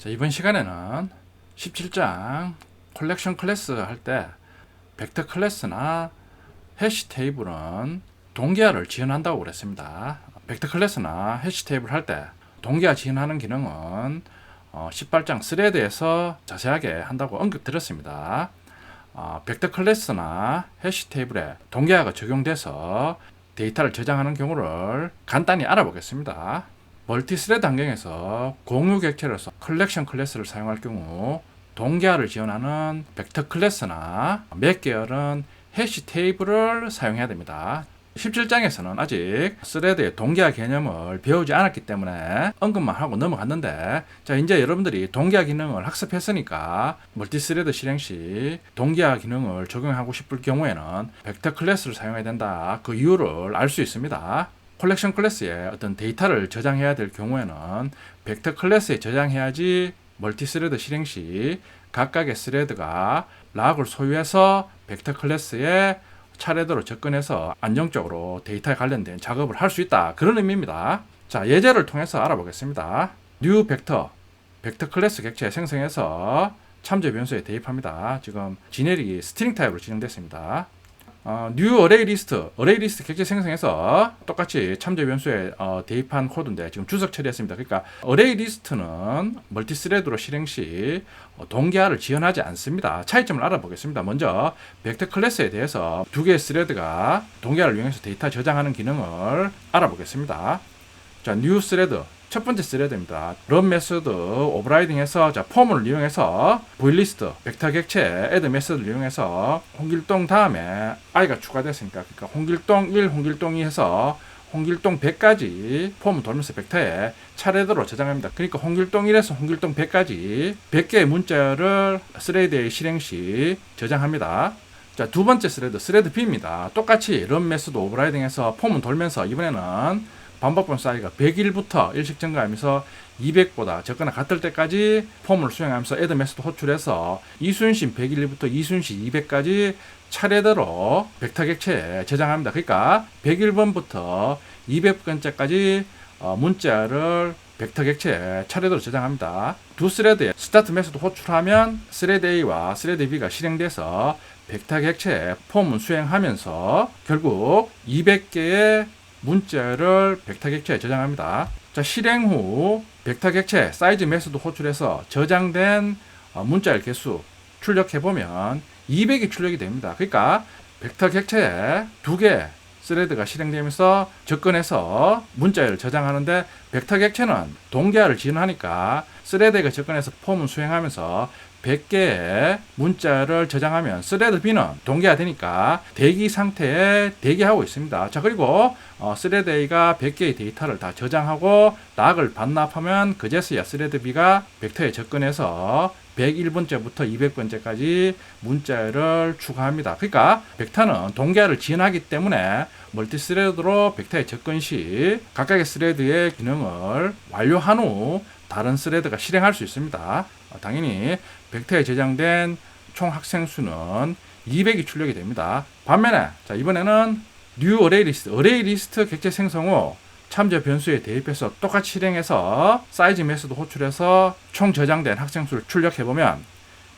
자, 이번 시간에는 17장 콜렉션 클래스 할 때 벡터 클래스나 해시 테이블은 동기화를 지원한다고 그랬습니다. 벡터 클래스나 해시 테이블 할 때 동기화 지원하는 기능은 어, 18장 스레드에서 자세하게 한다고 언급드렸습니다. 어, 벡터 클래스나 해시 테이블에 동기화가 적용돼서 데이터를 저장하는 경우를 간단히 알아보겠습니다. 멀티스레드 환경에서 공유 객체로서 컬렉션 클래스를 사용할 경우 동계화를 지원하는 벡터 클래스나 맥 계열은 해시 테이블을 사용해야 됩니다. 17장에서는 아직 스레드의 동계화 개념을 배우지 않았기 때문에 언급만 하고 넘어갔는데 자 이제 여러분들이 동계화 기능을 학습했으니까 멀티스레드 실행 시 동계화 기능을 적용하고 싶을 경우에는 벡터 클래스를 사용해야 된다 그 이유를 알 수 있습니다. 콜렉션 클래스에 어떤 데이터를 저장해야 될 경우에는 벡터 클래스에 저장해야지 멀티스레드 실행 시 각각의 스레드가 락을 소유해서 벡터 클래스에 차례대로 접근해서 안정적으로 데이터에 관련된 작업을 할 수 있다. 그런 의미입니다. 자, 예제를 통해서 알아보겠습니다. new 벡터, 벡터 클래스 객체 생성해서 참조 변수에 대입합니다. 지금 지네릭이 스트링 타입으로 진행됐습니다. 어, new array list, array list 객체 생성해서 똑같이 참조 변수에 어, 대입한 코드인데 지금 주석 처리했습니다. 그러니까 array list는 멀티스레드로 실행 시 어, 동기화를 지원하지 않습니다. 차이점을 알아보겠습니다. 먼저 벡터 클래스에 대해서 두 개의 스레드가 동기화를 이용해서 데이터 저장하는 기능을 알아보겠습니다. 자, new thread 첫 번째 스레드입니다. run 메소드 오버라이딩해서 자 폼을 이용해서 vlist 벡터 객체 add 메소드를 이용해서 홍길동 다음에 i가 추가됐으니까 그러니까 홍길동 1, 홍길동 2 해서 홍길동 100까지 폼을 돌면서 벡터에 차례대로 저장합니다. 그러니까 홍길동 1에서 홍길동 100까지 100개의 문자를 스레드에 실행 시 저장합니다. 자, 두 번째 스레드, 스레드 B입니다. 똑같이 run 메소드 오버라이딩해서 폼은 돌면서 이번에는 반복번 사이가 100일부터 일식 증가하면서 200보다 적거나 같을 때까지 폼을 수행하면서 메소드 호출해서 이순신 101부터 이순신 200까지 차례대로 객체에 저장합니다. 그러니까 101번부터 200번째까지 어, 문자를 벡터 객체에 차례대로 저장합니다. 두 스레드에 스타트 메소드 호출하면 스레드 A와 스레드 B가 실행돼서 벡터 객체에 폼을 수행하면서 결국 200개의 문자를 벡터 객체에 저장합니다. 자, 실행 후 벡터 객체 사이즈 메소드 호출해서 저장된 어, 문자의 개수 출력해 보면 200이 출력이 됩니다. 그러니까 벡터 객체에 두 개 스레드가 실행되면서 접근해서 문자를 저장하는데 벡터 객체는 동계화를 지원하니까 스레드가 접근해서 폼을 수행하면서 100개의 문자를 저장하면 스레드 B는 동기화 되니까 대기 상태에 대기하고 있습니다. 자 그리고 어, 스레드 A가 100개의 데이터를 다 저장하고 락을 반납하면 그제서야 스레드 B가 벡터에 접근해서 101번째부터 200번째까지 문자를 추가합니다. 그러니까 벡터는 동기화를 지원하기 때문에 멀티스레드로 벡터에 접근 시 각각의 스레드의 기능을 완료한 후 다른 스레드가 실행할 수 있습니다. 어, 당연히 벡터에 저장된 총 학생 수는 200이 출력이 됩니다. 반면에 자 이번에는 new array list, array list 객체 생성 후 참조 변수에 대입해서 똑같이 실행해서 사이즈 메소드 호출해서 총 저장된 학생 수를 출력해 보면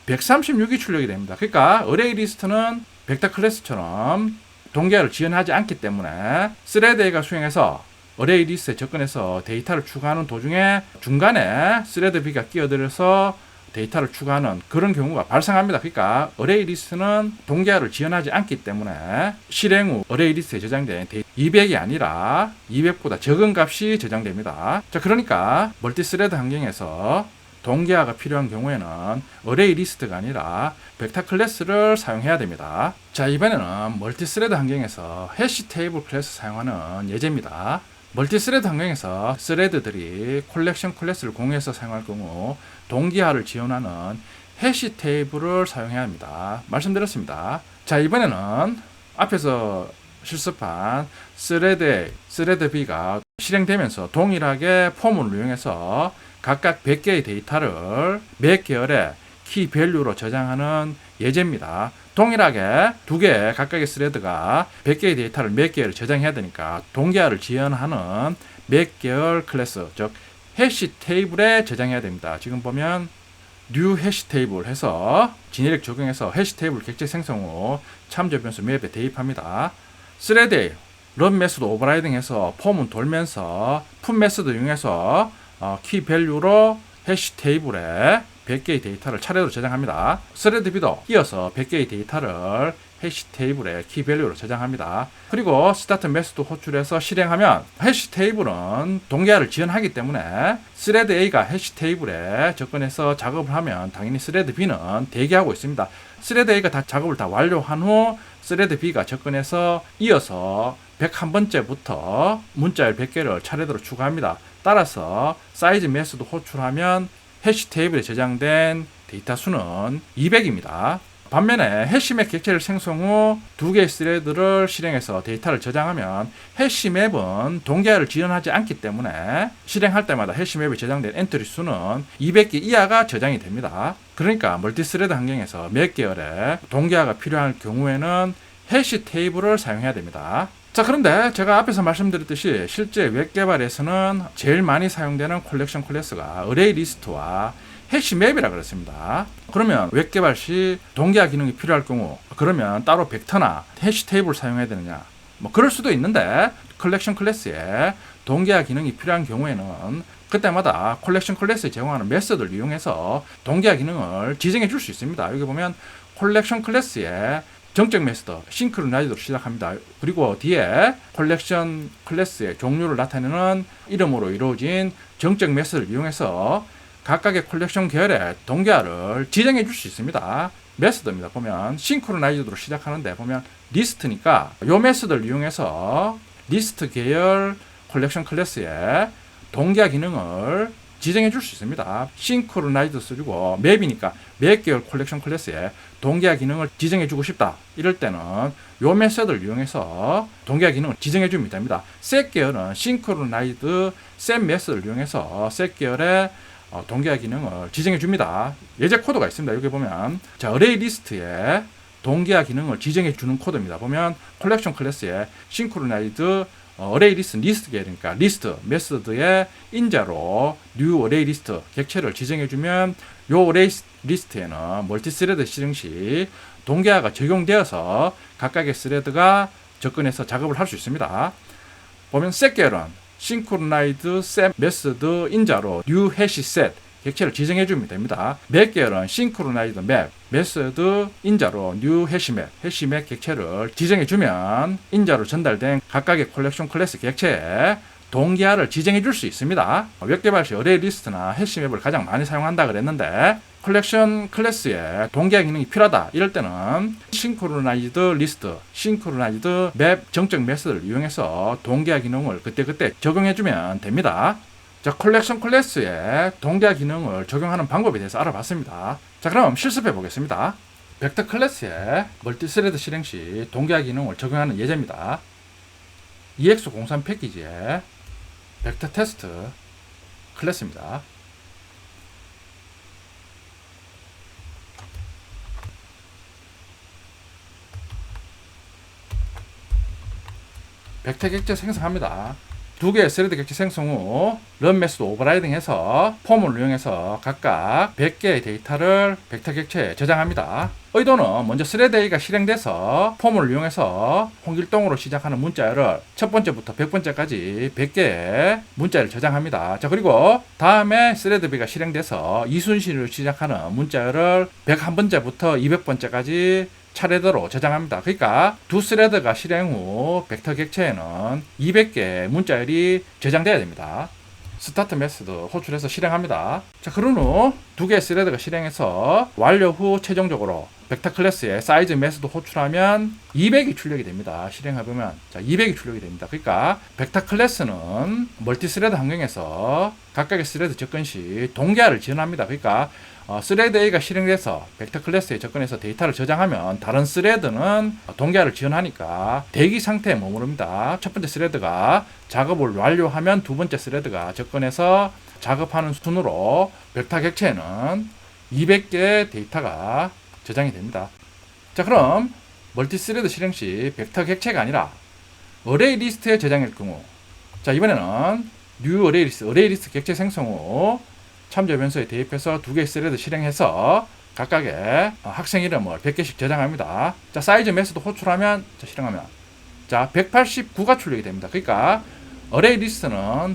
136이 출력이 됩니다. 그러니까 array list는 벡터 클래스처럼 동계화를 지원하지 않기 때문에 스레드가 수행해서 어레이 리스트에 접근해서 데이터를 추가하는 도중에 중간에 스레드 B가 끼어들어서 데이터를 추가하는 그런 경우가 발생합니다. 그러니까 어레이 리스트는 동계화를 지원하지 않기 때문에 실행 후 어레이 리스트에 저장된 데이터 200이 아니라 200보다 적은 값이 저장됩니다. 자, 그러니까 멀티스레드 환경에서 동계화가 필요한 경우에는 어레이 리스트가 아니라 벡터 클래스를 사용해야 됩니다. 자, 이번에는 멀티스레드 환경에서 해시 테이블 클래스 사용하는 예제입니다. 멀티스레드 환경에서 스레드들이 콜렉션 클래스를 공유해서 사용할 경우 동기화를 지원하는 해시 테이블을 사용해야 합니다. 말씀드렸습니다. 자, 이번에는 앞에서 실습한 스레드 A, 스레드 B가 실행되면서 동일하게 폼을 이용해서 각각 100개의 데이터를 몇 계열의 키 밸류로 저장하는 예제입니다. 동일하게 두 개 각각의 스레드가 100개의 데이터를 몇 개를 저장해야 되니까 동계화를 지원하는 몇 개열 클래스, 즉 해시 테이블에 저장해야 됩니다. 지금 보면 new 해시 테이블 해서 진리력 적용해서 해시 테이블 객체 생성 후 참조 변수 맵에 대입합니다. 스레드 런 메소드 오버라이딩 해서 폼은 돌면서 푼 메소드 이용해서 어, 키 밸류로 해시 테이블에 100개의 데이터를 차례로 저장합니다. 스레드 비도 이어서 100개의 데이터를 해시 테이블에 키 밸류로 저장합니다. 그리고 스타트 메소드 호출해서 실행하면 해시 테이블은 동계화를 지원하기 때문에 스레드 A가 해시 테이블에 접근해서 작업을 하면 당연히 스레드 B는 대기하고 있습니다. 스레드 A가 다 작업을 다 완료한 후 스레드 B가 접근해서 이어서 101번째부터 문자열 100개를 차례대로 추가합니다. 따라서 사이즈 메소드 호출하면 해시 테이블에 저장된 데이터 수는 200입니다. 반면에 해시맵 객체를 생성 후 두 개의 스레드를 실행해서 데이터를 저장하면 해시맵은 동계화를 지원하지 않기 때문에 실행할 때마다 해시맵에 저장된 엔트리 수는 200개 이하가 저장이 됩니다. 그러니까 멀티스레드 환경에서 몇 개월의 동계화가 필요할 경우에는 해시 테이블을 사용해야 됩니다. 자 그런데 제가 앞에서 말씀드렸듯이 실제 웹 개발에서는 제일 많이 사용되는 콜렉션 클래스가 어레이 리스트와 해시맵이라 그랬습니다. 그러면 웹 개발 시 동기화 기능이 필요할 경우 그러면 따로 벡터나 해시 테이블을 사용해야 되느냐? 뭐 그럴 수도 있는데 컬렉션 클래스에 동기화 기능이 필요한 경우에는 그때마다 콜렉션 클래스에 제공하는 메서드를 이용해서 동기화 기능을 지정해 줄 수 있습니다. 여기 보면 콜렉션 클래스에 정적 메서드 싱크로나이즈로 시작합니다. 그리고 뒤에 콜렉션 클래스의 종류를 나타내는 이름으로 이루어진 정적 메서드를 이용해서 각각의 콜렉션 계열의 동계화를 지정해 줄 수 있습니다. 메서드입니다. 보면 싱크로나이즈로 시작하는데 보면 리스트니까 이 메서드를 이용해서 리스트 계열 콜렉션 클래스에 동계화 기능을 지정해 줄 수 있습니다. 싱크로나이즈 쓰고 맵이니까 맵 계열 콜렉션 클래스에 동계화 기능을 지정해 주고 싶다. 이럴 때는 요 메서드를 이용해서 동계화 기능을 지정해 주면 됩니다. 셋 계열은 싱크로나이즈 셋 메서드를 이용해서 셋 계열의 어, 동계화 기능을 지정해 줍니다. 예제 코드가 있습니다. 여기 보면 자 어레이 리스트에 동계화 기능을 지정해 주는 코드입니다. 보면 컬렉션 클래스에 싱크로나이즈 어, 어레이 리스트 리스트 계열이니까 리스트 메서드의 인자로 뉴 어레이 리스트 객체를 지정해 주면 요 어레이 리스트에는 멀티스레드 실행 시 동계화가 적용되어서 각각의 스레드가 접근해서 작업을 할 수 있습니다. 보면 셋 계열은 싱크로나이드 셋 메서드 인자로 뉴 해시 셋 객체를 지정해 주면 됩니다. 맵 계열은 싱크로나이드 맵 메서드 인자로 뉴 해시맵 해시맵 객체를 지정해 주면 인자로 전달된 각각의 콜렉션 클래스 객체에 동기화를 지정해 줄 수 있습니다. 웹 개발 시 어레이 리스트나 해시맵을 가장 많이 사용한다 그랬는데 컬렉션 클래스에 동기화 기능이 필요하다 이럴 때는 싱크로나이즈드 리스트, 싱크로나이즈드 맵 정적 메서드를 이용해서 동기화 기능을 그때그때 적용해 주면 됩니다. 자, 컬렉션 클래스에 동기화 기능을 적용하는 방법에 대해서 알아봤습니다. 자, 그럼 실습해 보겠습니다. 벡터 클래스에 멀티스레드 실행 시 동기화 기능을 적용하는 예제입니다. EX03 패키지에 벡터 테스트 클래스입니다. 벡터 객체 생성합니다. 두 개의 스레드 객체 생성 후 런 메소드 오버라이딩 해서 폼을 이용해서 각각 100개의 데이터를 벡터 객체에 저장합니다. 의도는 먼저 스레드 A가 실행돼서 폼을 이용해서 홍길동으로 시작하는 문자열을 첫 번째부터 100번째까지 100개의 문자를 저장합니다. 자, 그리고 다음에 스레드 B가 실행돼서 이순신으로 시작하는 문자열을 101번째부터 200번째까지 차례대로 저장합니다. 그러니까 두 스레드가 실행 후 벡터 객체에는 200개 문자열이 저장돼야 됩니다. 스타트 메소드 호출해서 실행합니다. 자, 그런 후 두 개의 스레드가 실행해서 완료 후 최종적으로 벡터 클래스에 사이즈 메소드 호출하면 200이 출력이 됩니다. 실행해보면 자 200이 출력이 됩니다. 그러니까 벡터 클래스는 멀티 스레드 환경에서 각각의 스레드 접근 시 동계화를 지원합니다. 그러니까 어, 스레드 A가 실행돼서 벡터 클래스에 접근해서 데이터를 저장하면 다른 스레드는 동계화를 지원하니까 대기 상태에 머무릅니다. 첫 번째 스레드가 작업을 완료하면 두 번째 스레드가 접근해서 작업하는 순으로 벡터 객체에는 200개의 데이터가 저장이 됩니다. 자 그럼 멀티스레드 실행 시 벡터 객체가 아니라 어레이 리스트에 저장할 경우 자 이번에는 뉴 어레이 리스트, 어레이 리스트 객체 생성 후 참조 변수에 대입해서 두 개의 스레드 실행해서 각각의 어, 학생 이름을 100개씩 저장합니다. 자, 사이즈 메스도 호출하면 자, 실행하면 자, 189가 출력이 됩니다. 그러니까 어레이 리스트는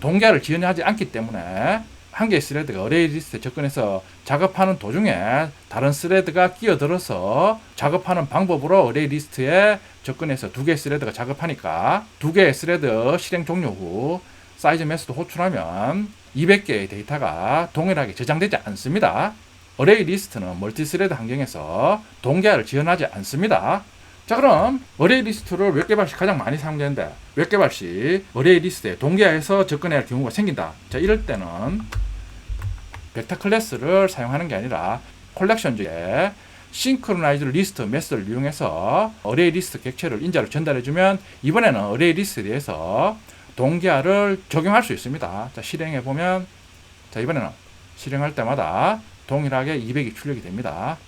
동계를 지원하지 않기 때문에 한 개의 스레드가 어레이 리스트에 접근해서 작업하는 도중에 다른 스레드가 끼어들어서 작업하는 방법으로 어레이 리스트에 접근해서 두 개의 스레드가 작업하니까 두 개의 스레드 실행 종료 후 사이즈 매스도 호출하면 200개의 데이터가 동일하게 저장되지 않습니다. 어레이 리스트는 멀티스레드 환경에서 동계화를 지원하지 않습니다. 자 그럼 어레이 리스트를 몇 개발씩 가장 많이 사용되는데 몇 개발씩 어레이 리스트에 동계화해서 접근해야 할 경우가 생긴다. 자 이럴 때는 벡터 클래스를 사용하는 게 아니라 콜렉션 중에 싱크로나이즈 리스트 메스를 이용해서 어레이 리스트 객체를 인자로 전달해주면 이번에는 어레이 리스트에 대해서 동계화를 적용할 수 있습니다. 자, 실행해 보면 자, 이번에는 실행할 때마다 동일하게 200이 출력이 됩니다.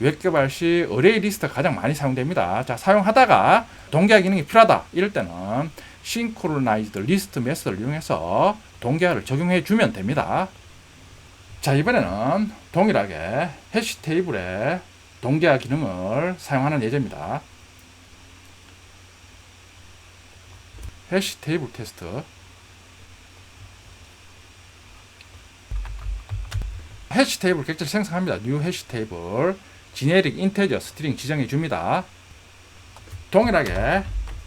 웹 개발 시 어레이 리스트가 가장 많이 사용됩니다. 자, 사용하다가 동계화 기능이 필요하다. 이럴 때는 싱크로나이즈드 리스트 메스를 이용해서 동계화를 적용해 주면 됩니다. 자, 이번에는 동일하게 해시 테이블의 동계화 기능을 사용하는 예제입니다. 해시 테이블 테스트 해시 테이블 객체를 생성합니다. 뉴 해시 테이블 지네릭 인테저 스트링 지정해 줍니다. 동일하게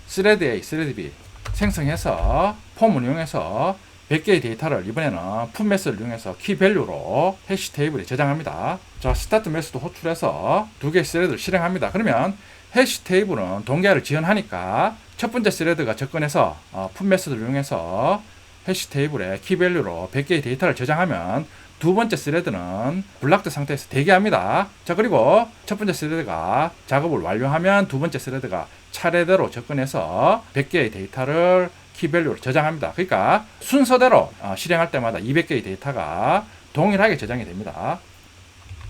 스레드 A, 스레드 B 생성해서 폼을 이용해서 100개의 데이터를 이번에는 풋 매스를 이용해서 키 밸류로 해시 테이블에 저장합니다. 자, 스타트 매스도 호출해서 두 개의 스레드를 실행합니다. 그러면 해시 테이블은 동계화를 지원하니까 첫 번째 스레드가 접근해서 어, 풋 매스를 이용해서 해시 테이블에 키 밸류로 100개의 데이터를 저장하면 두 번째 스레드는 블락드 상태에서 대기합니다. 자, 그리고 첫 번째 스레드가 작업을 완료하면 두 번째 스레드가 차례대로 접근해서 100개의 데이터를 키밸류로 저장합니다. 그러니까 순서대로 어, 실행할 때마다 200개의 데이터가 동일하게 저장이 됩니다.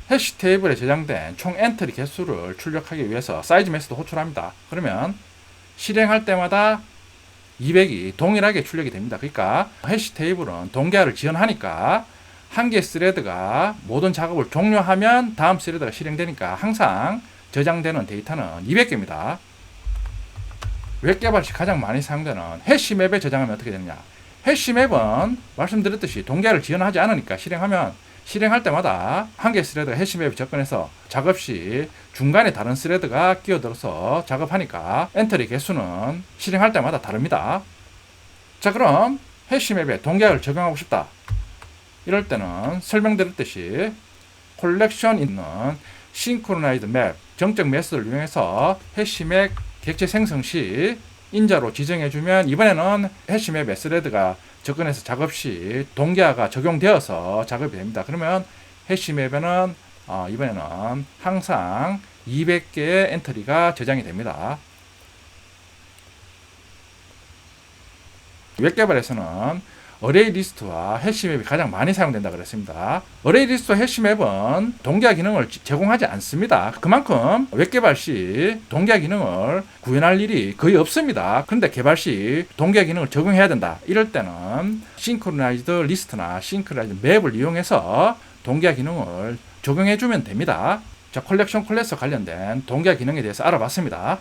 해시 테이블에 저장된 총 엔트리 개수를 출력하기 위해서 사이즈 매스도 호출합니다. 그러면 실행할 때마다 200이 동일하게 출력이 됩니다. 그러니까 해시 테이블은 동계화를 지원하니까 한개 스레드가 모든 작업을 종료하면 다음 스레드가 실행되니까 항상 저장되는 데이터는 200개입니다. 웹 개발 시 가장 많이 사용되는 해시맵에 저장하면 어떻게 되느냐? 해시맵은 말씀드렸듯이 동계화를 지원하지 않으니까 실행하면 실행할 때마다 한개 스레드가 해시 맵에 접근해서 작업 시 중간에 다른 스레드가 끼어들어서 작업하니까 엔터리 개수는 실행할 때마다 다릅니다. 자 그럼 해시 맵에 동계화를 적용하고 싶다. 이럴 때는 설명드렸듯이 콜렉션 있는 싱크로나이드 맵 정적 매스를 이용해서 해시맵 객체 생성 시 인자로 지정해주면 이번에는 해시맵 스레드가 접근해서 작업 시 동계화가 적용되어서 작업이 됩니다. 그러면 해시 맵에는 어, 이번에는 항상 200개의 엔트리가 저장이 됩니다. 웹 개발에서는 어레이 리스트와 해시맵이 가장 많이 사용된다 그랬습니다. 어레이 리스트와 해시맵은 동기화 기능을 제공하지 않습니다. 그만큼 웹 개발 시 동기화 기능을 구현할 일이 거의 없습니다. 그런데 개발 시 동기화 기능을 적용해야 된다. 이럴 때는 싱크로나이즈드 리스트나 싱크로나이즈드 맵을 이용해서 동기화 기능을 적용해 주면 됩니다. 자, 컬렉션 클래스 관련된 동기화 기능에 대해서 알아봤습니다.